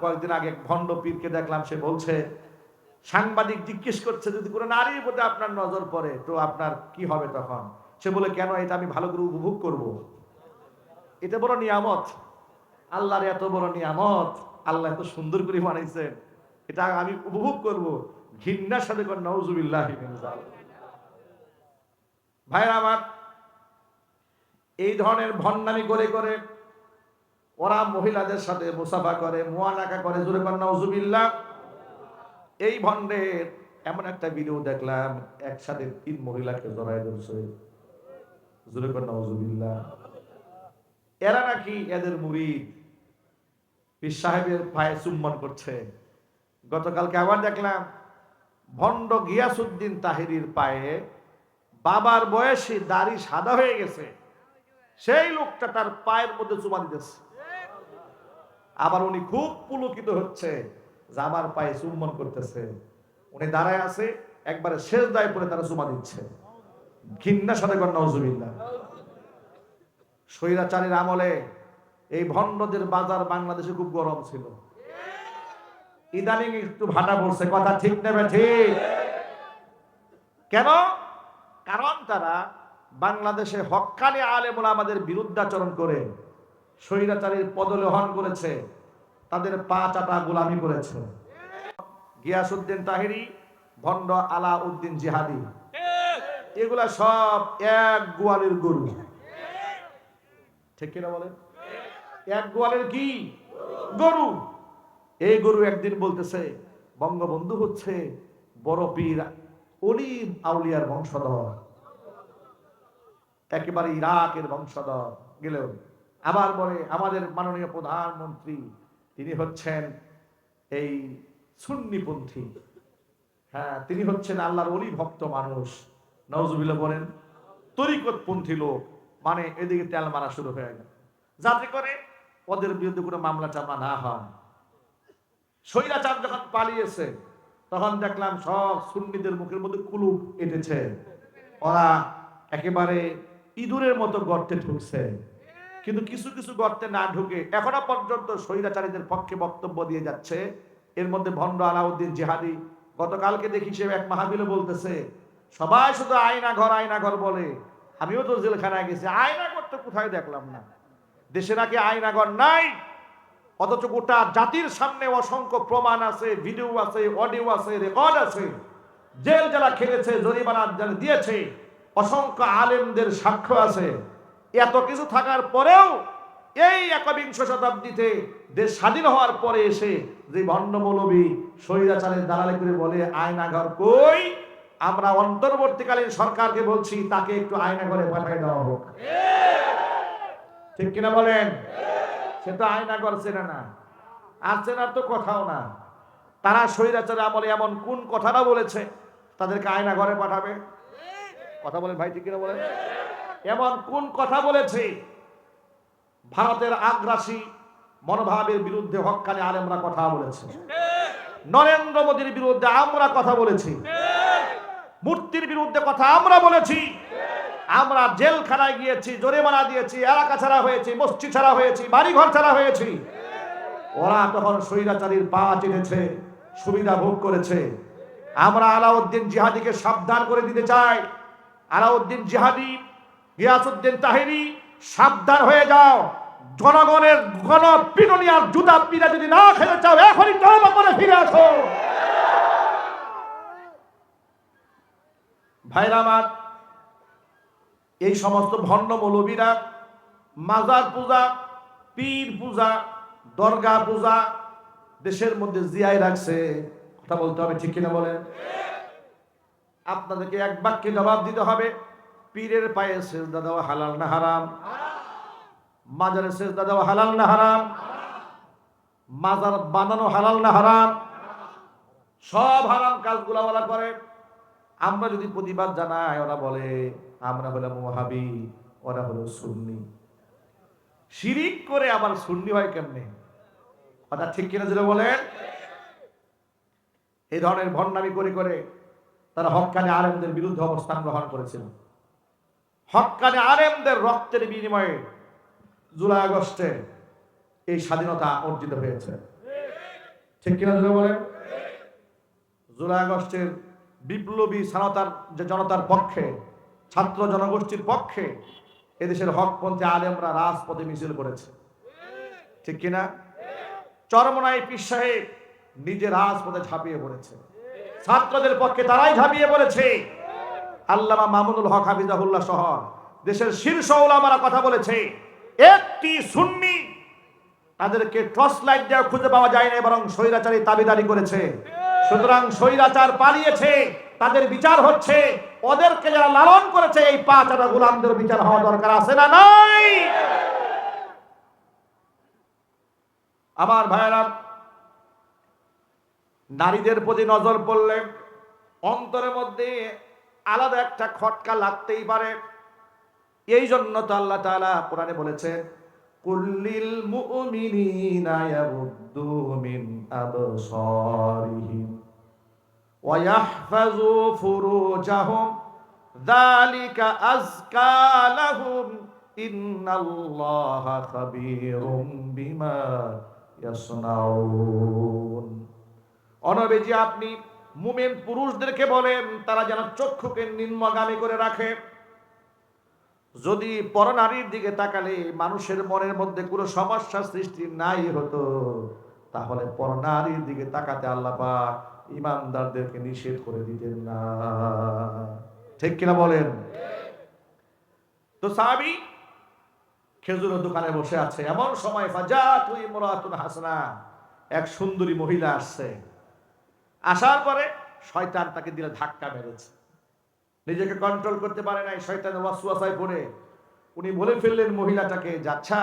কয়েকদিন আগে ভণ্ড পীরকে দেখলাম, সে বলছে, সাংবাদিক জিজ্ঞেস করছে, যদি কোনো নারীর প্রতি আপনার নজর পড়ে, তো আপনার কি হবে তখন? সে বলে, কেন এটা আমি ভালো করে উপভোগ করব। এটা বড় নিয়ামত। আল্লাহর এত বড় নিয়ামত, আল্লাহ এত সুন্দর করে বানাইছেন। এটা আমি উপভোগ করব। ঘৃণার সাথে কর নওজুবিল্লাহ ভাইরা আমার, এই ধরনের ভণ্ডামি করে করে ওরা মহিলাদের সাথে মুসাফা করে মোয়ানাকা করে, জোরে কর নওজুবিল্লাহ এই ভণ্ডের এমন একটা ভিডিও দেখলাম, একসাথে তিন মহিলাকে জড়াই ধরছে। জোরে কর নওজুবিল্লাহ এরা নাকি এদের মুরিদ। পীর সাহেবের পায়ে চুম্বন করছে। গতকালকে আবার দেখলাম, ভণ্ড গিয়াসুদ্দিন তাহিরির পায়ে বাবার বয়সী দাড়ি সাদা হয়ে গেছে। সেই লোকটা তার পায়ের মধ্যে চুমা দিতেছে। আবার উনি খুব পুলকিত হচ্ছে যে পায়ে চুম্বন করতেছে। উনি দাঁড়ায় আছে, একবারে শেষ দায় পরে তারা চুমা দিচ্ছে। ঘিন্না সাথে নজুবিল্লা স্বৈরাচারীর আমলে এই ভণ্ডদের বাজার বাংলাদেশে খুব গরম ছিল। ইদানিং একটু ভাটা পড়ছে, কথা ঠিক নেবে ঠিক? কেন? কারণ তারা বাংলাদেশে হক্কানি আলেমুল আমাদের বিরুদ্ধাচরণ করে। স্বৈরাচারীর পদলোহন করেছে। তাদের পা চাটা গোলামি করেছে। গিয়াসুদ্দিন তাহিরি, ভণ্ড আলা উদ্দিন জিহাদি। এগুলা সব এক গোয়ালের গরু। ঠিক কিনা বলেন? এক গোয়ালের কি? গরু। এই গরু একদিন বলতেছে, বঙ্গবন্ধু হচ্ছে বড় পীর অলিম আউলিয়ার বংশধর। একেবারে ইরাকের বংশধর। গেলেও আবার বলে, আমাদের মাননীয় প্রধানমন্ত্রী, তিনি হচ্ছেন এই সুন্নিপন্থী। হ্যাঁ তিনি হচ্ছেন আল্লাহর অলি ভক্ত মানুষ। নওজুবিল্লাহ বলেন, তরিকতপন্থী লোক। মানে এদিকে তেল মারা শুরু হয়ে গেল। যাতে করে ওদের বিরুদ্ধে কোনো মামলা টামলা না হয়। স্বৈরাচার যখন পালিয়েছে, তখন দেখলাম সব সুন্নিদের মুখের মধ্যে কুলুপ এঁটেছে। ওরা একেবারে ইঁদুরের মতো গর্তে ঢুকছে কিন্তু কিছু কিছু গর্তে না ঢুকে এখনও পর্যন্ত স্বৈরাচারীদের পক্ষে বক্তব্য দিয়ে যাচ্ছে। এর মধ্যে ভণ্ড আলাউদ্দিন জেহাদি, গতকালকে দেখি সে এক মাহাবিলে বলতেছে, সবাই শুধু আয়না ঘর আয়না ঘর বলে। আমিও তো জেলখানায় গেছি, আয়না ঘর তো কোথায় দেখলাম না? দেশে নাকি আয়না ঘর নাই? অথচ গোটা জাতির সামনে অসংখ্য প্রমাণ আছে, ভিডিও আছে, অডিও আছে, রেকর্ড আছে। জেল যারা খেলেছে, জরিমানা যারা দিয়েছে, অসংখ্য আলেমদের সাক্ষ্য আছে। এত কিছু থাকার পরেও এই একবিংশ শতাব্দীতে দেশ স্বাধীন হওয়ার পরে এসে যে ভণ্ড মৌলবী দালালি করে বলে, আয়নাঘর কই? আমরা অন্তর্বর্তীকালীন সরকারকে বলছি, তাকে একটু আয়নাঘরে পাঠিয়ে দেওয়া হোক। ঠিক কিনা বলেন? সে তো আয়না করছে না। না আর চেনার তো কথাও না। তারা স্বৈরাচারের আমলে এমন কোন কথাটা বলেছে, তাদেরকে আয়না ঘরে পাঠাবে? কথা বলেন ভাই, ঠিক কিনা বলেন? এমন কোন কথা বলেছে? ভারতের আগ্রাসী মনোভাবের বিরুদ্ধে হকানি আলেমরা কথা বলেছে। নরেন্দ্র মোদীর বিরুদ্ধে আমরা কথা বলেছি। মূর্তির বিরুদ্ধে কথা আমরা বলেছি। আমরা জেলখানায় গিয়েছি, জরিমানা দিয়েছি, এলাকা ছাড়া হয়েছি, মসজিদ ছাড়া হয়েছি, বাড়িঘর ছাড়া হয়েছি। ওরা তখন স্বৈরাচারীর পা চিনেছে সুবিধা ভোগ করেছে। আমরা আলাউদ্দিন জিহাদিকে সাবধান করে দিতে চাই। আলাউদ্দিন জিহাদি গিয়াসুদ্দিন তাহিরি, সাবধান হয়ে যাও। জনগণের গণ পিটনিয়ার জুতা পিড়া যদি না খেতে চাও, এখনই তওবা করে ফিরে আসো। ভাইরা আমার, এই সমস্ত ভণ্ড মৌলবীরা, মাজার পূজা, পীর পূজা, দরগা পূজা দেশের মধ্যে জিয়াই রাখছে। কথা বলতে হবে ঠিক কিনা বলেন? আপনাদেরকে এক বাক্যে জবাব দিতে হবে। পীরের পায়ে সেজদা দেওয়া হালাল না হারাম? মাজারে সেজদা দেওয়া হালাল না হারাম? মাজার বানানো হালাল না হারাম? সব হারাম কাজগুলা ওরা করে। আমরা যদি প্রতিবাদ জানাই, ওরা বলে, আমরা হলাম ওহাবি ওরা হলো সুন্নি। শিরিক করে আবার সুন্নি হয় কেমনে? কথা ঠিক কিনা যেটা বলেন? এই ধরনের ভণ্ডামি করে করে তারা হকানে আলেমদের বিরুদ্ধে অবস্থান গ্রহণ করেছিল। হকানে আলেমদের রক্তের বিনিময়ে জুলাই আগস্টে এই স্বাধীনতা অর্জিত হয়েছে। ঠিক কিনা যদি বলেন? জুলাই আগস্টের বিপ্লবী সানতার যে জনতার পক্ষে, ছাত্র জনগোষ্ঠীর পক্ষে এদেশের হকপন্থী আলেমরা রাজপথে মিছিল করেছে। ঠিক কিনা? চরমনাই পীর সাহেব নিজে রাজপথে ঝাঁপিয়ে পড়েছে। ছাত্রদের পক্ষে তারাই ঝাঁপিয়ে পড়েছে। আল্লামা মামুনুল হক হাফিজাহুল্লাহ সহ দেশের শীর্ষ ওলামারা কথা বলেছে, একটি সুন্নি তাদেরকে টর্চ লাইট দেওয়া খুঁজে পাওয়া যায় না বরং স্বৈরাচারী দাবিদারি করেছে। সুতরাং স্বৈরাচার পালিয়েছে, তাদের বিচার হচ্ছে, ওদেরকে যারা লালন করেছে, এই পাঁচ হাজার গোলামদের বিচার হওয়া দরকার আছে না নাই? আমার ভাইয়েরা, নারীদের প্রতি নজর পড়লে অন্তরের মধ্যে আলাদা একটা খটকা লাগতেই পারে। এই জন্য তো আল্লাহ তাআলা কোরআনে বলেছে, কুল্লিল মুমিনিনা ইয়াগুদ্দু মিন আবসারিহিম ওয়া ইয়াহফাজু ফুরুজাহুম। যালিকা আযকা লাহুম, ইন্নাল্লাহা খাবীরুম বিমা অনবেজি, আপনি মুমিন পুরুষদেরকে বলেন তারা যেন চক্ষুকে নিম্নগামী করে রাখে। যদি পরনারীর দিকে তাকালে মানুষের মনের মধ্যে কোনো সমস্যা সৃষ্টি নাই হতো, তাহলে পরনারীর দিকে তাকাতে আল্লাহ ইমানদারদেরকে নিষেধ করে দিতেন না। ঠিক কিনা বলেন? তো সাহাবি খেজুরের দোকানে বসে আছে। এমন সময় ফাজা তুই মোরাতুন হাসনা, এক সুন্দরী মহিলা আসছে। আসার পরে শয়তান তাকে দিলে ধাক্কা মেরেছে। নিজেকে কন্ট্রোল করতে পারে নাই, শয়তানের ওয়াসওয়াসায় পড়ে। উনি বলে ফেললেন মহিলাটাকে যাচ্ছা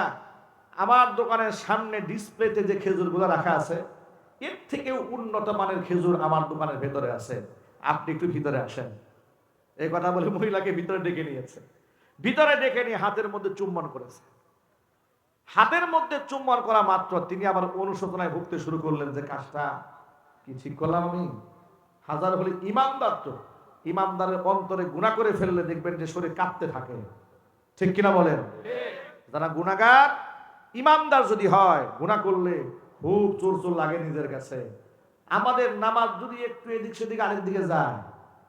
আমার দোকানের সামনে ডিসপ্লেতে যে খেজুরগুলো রাখা আছে, এর থেকেও উন্নত মানের খেজুর আমার দোকানের ভেতরে আছে। আপনি একটু ভিতরে আসেন। এই কথা বলে মহিলাকে ভিতরে ডেকে নিয়েছে। ভিতরে ডেকে নিয়ে হাতের মধ্যে চুম্বন করেছে। হাতের মধ্যে চুম্বন করা মাত্র তিনি আবার অনুশোচনায় ভুগতে শুরু করলেন যে কাজটা কি ঠিক করলাম আমি? হাজার হলে ইমানদার তো। ইমানদারের অন্তরে গুণা করে ফেললে দেখবেন যে শরীর কাঁপতে থাকে। ঠিক কিনা বলেন? যারা গুণাগার ইমানদার যদি হয় গুণা করলে খুব চোর চোর লাগে নিজের কাছে। আমাদের নামাজ যদি একটু এদিক সেদিক আরেক দিকে যায়,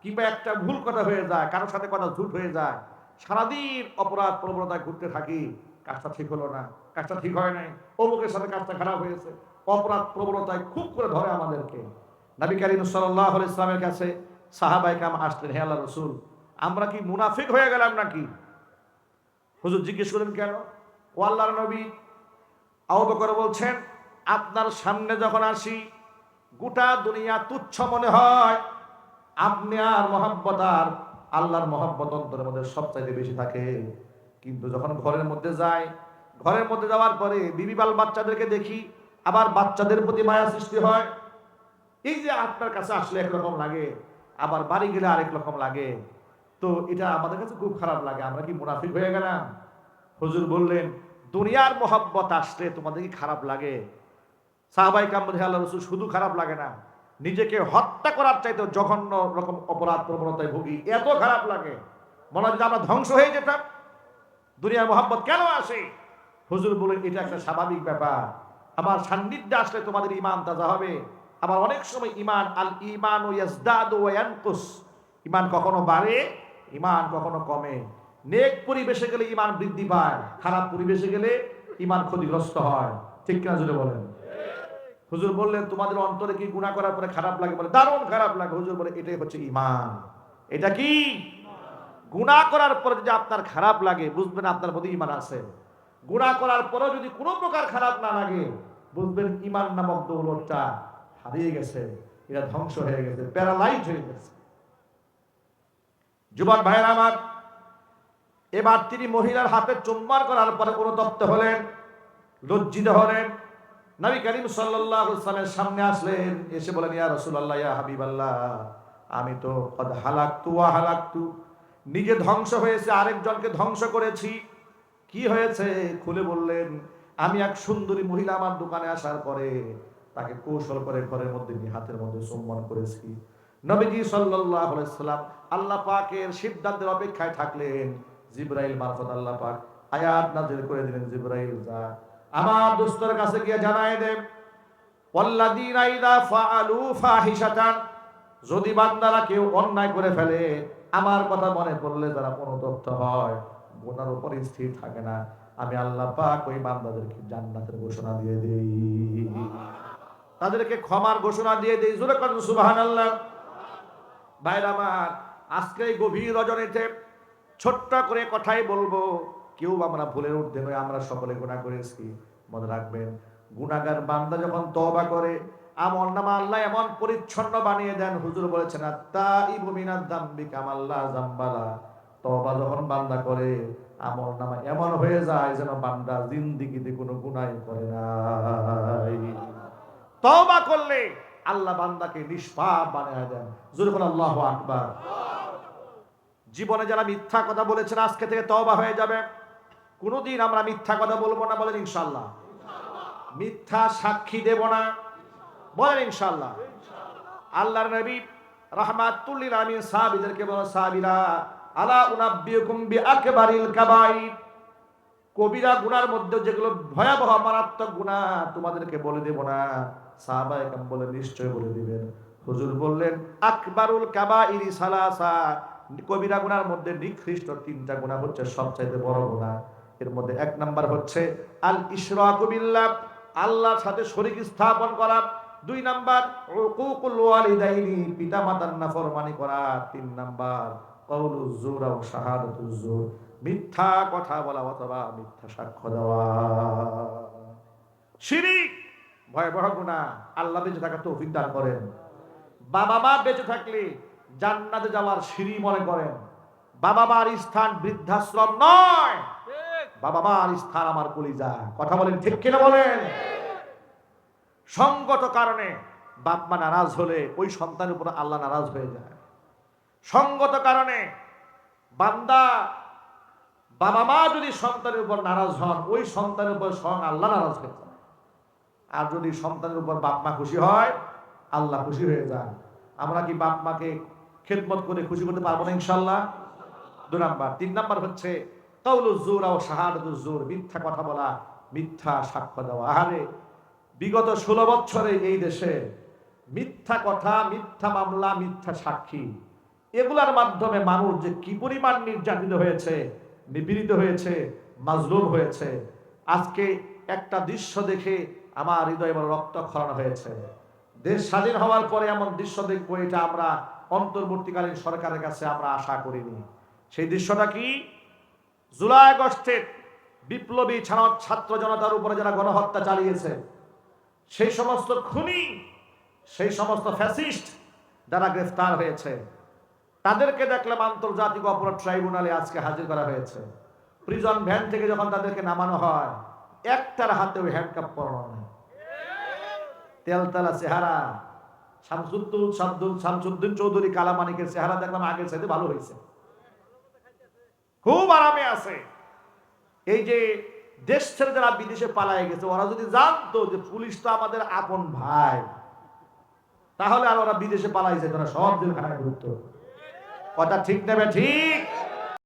কিংবা একটা ভুল কথা হয়ে যায়, কারোর সাথে কথা ঝুট হয়ে যায়, সারাদিন অপরাধ প্রবণতায় ঘুরতে থাকি, কাজটা ঠিক হলো না, কাজটা ঠিক হয় নাই, অমুকের সাথে কাজটা খারাপ হয়েছে অপরাধ প্রবণতায় খুব করে ধরে আমাদেরকে। নবী করিম সাল্লাহ ইসলামের কাছে সাহাবাই কাম আসলেন, হে আল্লাহ রসুল, আমরা কি মুনাফিক হয়ে গেলাম নাকি? হুজুর জিজ্ঞেস করেন কেন? ও আল্লাহর নবী আহত করে বলছেন, আপনার সামনে যখন আসি, গোটা দুনিয়া তুচ্ছ মনে হয়। আপনি আর মহাব্বত আর আল্লাহর মহাব্বত অন্তরের মধ্যে সবচাইতে বেশি থাকে। কিন্তু যখন ঘরের মধ্যে যায় ঘরের মধ্যে যাওয়ার পরে বিবিবাল বাচ্চাদেরকে দেখি আবার বাচ্চাদের প্রতি মায়া সৃষ্টি হয়। এই যে আপনার কাছে আসলে একরকম লাগে, আবার বাড়ি গেলে আরেক রকম লাগে, তো এটা আমাদের কাছে খুব খারাপ লাগে। আমরা কি মুনাফিক হয়ে গেলাম? হুজুর বললেন, দুনিয়ার মোহাব্বত আসলে তোমাদের কি খারাপ লাগে? সাহাবাই কামড়ে আল্লাহ রসুল শুধু খারাপ লাগে না। নিজেকে হত্যা করার চাইতে জঘন্য রকম অপরাধ প্রবণতায় ভুগি, এত খারাপ লাগে। মনে হয় আমরা ধ্বংস হয়ে যেতাম, দুনিয়ার মোহাব্বত কেন আসে? হুজুর বলেন এটা একটা স্বাভাবিক ব্যাপার। আমার সান্নিধ্যে আসলে তোমাদের ইমান তাজা হবে। আবার অনেক সময় ইমান আল ইমান ও ইয়াজদাদ ও ইয়ানকুস। ইমান কখনো বাড়ে ইমান কখনো কমে। নেক পরিবেশে গেলে ইমান বৃদ্ধি পায়, খারাপ পরিবেশে গেলে ইমান ক্ষতিগ্রস্ত হয়। ঠিক কিনা জুড়ে বলেন? হুজুর বললেন তোমাদের অন্তরে কি গুণা করার পরে খারাপ লাগে? বলে, দারুণ খারাপ লাগে। হুজুর বলে, এটাই হচ্ছে ইমান এটা কি? গুণা করার পরে যদি আপনার খারাপ লাগে, বুঝবেন আপনার প্রতি ইমান আছে। গুণা করার পরেও যদি কোনো প্রকার খারাপ না লাগে, বুঝবেন ইমান নামক দৌলতটা হারিয়ে গেছে, এটা ধ্বংস হয়ে গেছে, প্যারালাইজ হয়ে গেছে। যুবক ভাইয়ের আমার, এবার তিনি মহিলার হাতে চুম্বন করার পরে অনুতপ্ত হলেন, লজ্জিত হলেন। নবী করিম সাল্লামের সামনে আসলেন, এসে বলেন, ইয়া রসুল্লাহ ইয়া হাবিব আল্লাহ আমি তো হালাক্তু হালাক্তু। নিজে ধ্বংস হয়েছে, আরেকজনকে ধ্বংস করেছি। কি হয়েছে? খুলে বললেন, আমি এক সুন্দরী মহিলা আমার দোকানে আসার পরে তাকে কৌশল করে ঘরের মধ্যে নিয়ে হাতের মধ্যে সম্মান করেছি। নবীজি সাল্লাম আল্লাহ পাকের সিদ্ধান্তের অপেক্ষায় থাকলেন। জিব্রাইল মারফত আল্লাহ পাক আয়াত নাজিল করে দিলেন, জিব্রাইল যা। আমার দোস্তর কাছে গিয়ে জানাই দেব যদি বান্দারা কেউ অন্যায় করে ফেলে, আমার কথা মনে পড়লে তারা অনুতপ্ত হয়। গুনার উপর স্থির থাকে না। আমি আল্লাহ পাক ওই বান্দাদেরকে জান্নাতের ঘোষণা দিয়ে দেই। তাদেরকে ক্ষমার ঘোষণা দিয়ে দেই। জোরে করেন সুবহানাল্লাহ। ভাইরা আমার, আজকে এই গভীর রজনীতে ছোট্ট করে কথাই বলব। কেউ আমরা ভুলের ঊর্ধ্বে নয়, আমরা সকলে গুণা করেছি। মনে রাখবেন গুণাগার বান্দা যখন তওবা করে, আমল নামা আল্লাহ এমন পরিচ্ছন্ন বানিয়ে দেন। হুজুর বলেছেন আত্তা ইবুমিনাদ দাম্বি কামাল্লা জাম্বালা। তওবা যখন বান্দা করে, আমল নামা এমন হয়ে যায় যেন বান্দা জিন্দিগিতে কোনো গুনাই করে নাই। তওবা করলে আল্লাহ বান্দাকে নিষ্পাপ বানিয়ে দেন। জোরে বলে আল্লাহু আকবার। জীবনে যারা মিথ্যা কথা বলেছেন, আজকে থেকে তওবা হয়ে যাবে। কোনোদিন আমরা মিথ্যা কথা বলব না, বলেন ইনশাল্লাহ মিথ্যা সাক্ষী দেব না, বলেন ইনশাল্লাহ আল্লাহর নবী রাহমাতুল্লিল আমিন সাহাবীদেরকে বলো সাহাবীরা আলা বিআকবারিল কাবাইর। কবিরা গুনার মধ্যে যেগুলো ভয়াবহ, মারাত্মক তোমাদেরকে বলে দেব না। সাহাবা বলে নিশ্চয় বলে দিবেন। হুজুর বললেন, আকবারুল সালাসা। কবিরা গুনার মধ্যে নিকৃষ্ট তিনটা গুনাহ হচ্ছে সবচাইতে বড় গুনাহ এর মধ্যে এক নাম্বার হচ্ছে, আল ইশরাকু বিল্লাহ। আল্লাহর সাথে শরীক স্থাপন করা। দুই নাম্বার, উকুকুল ওয়ালিদাইনি। পিতামাতার নাফরমানি করা। তিন নাম্বার কওলুজ জুর ও মিথ্যা কথা বলা অথবা মিথ্যা সাক্ষ্য দেওয়া। শিরিক, ভয়াবহ আল্লাহ বেঁচে থাকা তৌফিক দান করেন। বাবা মা বেঁচে থাকলে জান্নাতে যাওয়ার সিঁড়ি মনে করেন। বাবা মার স্থান বৃদ্ধাশ্রম নয়। বাবা মার স্থান আমার কলিজা। কথা বলেন ঠিক কিনা বলেন? সঙ্গত কারণে বাপ মা নারাজ হলে ওই সন্তানের উপর আল্লাহ নারাজ হয়ে যায়। সঙ্গত কারণে বান্দা, বাবা মা যদি সন্তানের উপর নারাজ হন, ওই সন্তানের উপর স্বয়ং আল্লাহ নারাজ যায় আর যদি সন্তানের উপর বাপ মা খুশি হয়, আল্লাহ খুশি হয়ে যান। আমরা কি বাপ মাকে খেদমত করে খুশি করতে পারব না ইনশাল্লাহ দু নাম্বার। তিন নাম্বার হচ্ছে কৌলুজুর ও শাহাদুজুর মিথ্যা কথা বলা, মিথ্যা সাক্ষ্য দেওয়া। আহারে, বিগত ষোলো বছরে এই দেশে মিথ্যা কথা, মিথ্যা মামলা, মিথ্যা সাক্ষী এগুলার মাধ্যমে মানুষ যে কি পরিমাণ নির্যাতিত হয়েছে, নিপীড়িত হয়েছে, মাজলুম হয়েছে, আজকে একটা দৃশ্য দেখে আমার হৃদয় রক্তক্ষরণ হয়েছে। দেশ স্বাধীন হওয়ার পরে এমন দৃশ্য দেখব, এটা আমরা অন্তর্বর্তীকালীন সরকারের কাছে আমরা আশা করিনি। সেই দৃশ্যটা কি? জুলাই আগস্টের বিপ্লবী ছাত্র জনতার উপরে যারা গণহত্যা চালিয়েছে, সেই সমস্ত খুনি, সেই সমস্ত ফ্যাসিস্ট যারা গ্রেফতার হয়েছে তাদেরকে দেখলাম আন্তর্জাতিক অপরাধ ট্রাইব্যুনালে আজকে হাজির করা হয়েছে। প্রিজন ভ্যান থেকে যখন তাদেরকে নামানো হয়, একটার হাতে ওই হ্যান্ডকাপ পরানো নেই। তেলতালা চেহারা, শামসুদ্দুল শামদুল শামসুদ্দিন চৌধুরী কালামানিকের চেহারা দেখলাম আগের সাথে ভালো হয়েছে। খুব আরামে আছে। এই যে দেশ ছেড়ে যারা বিদেশে পালায় গেছে, ওরা যদি জানতো যে পুলিশ তো আমাদের আপন ভাই, তাহলে আর ওরা বিদেশে পালাই যেত না, সব জেলখানায় ঘুরতো। কথা ঠিক নেবে ঠিক।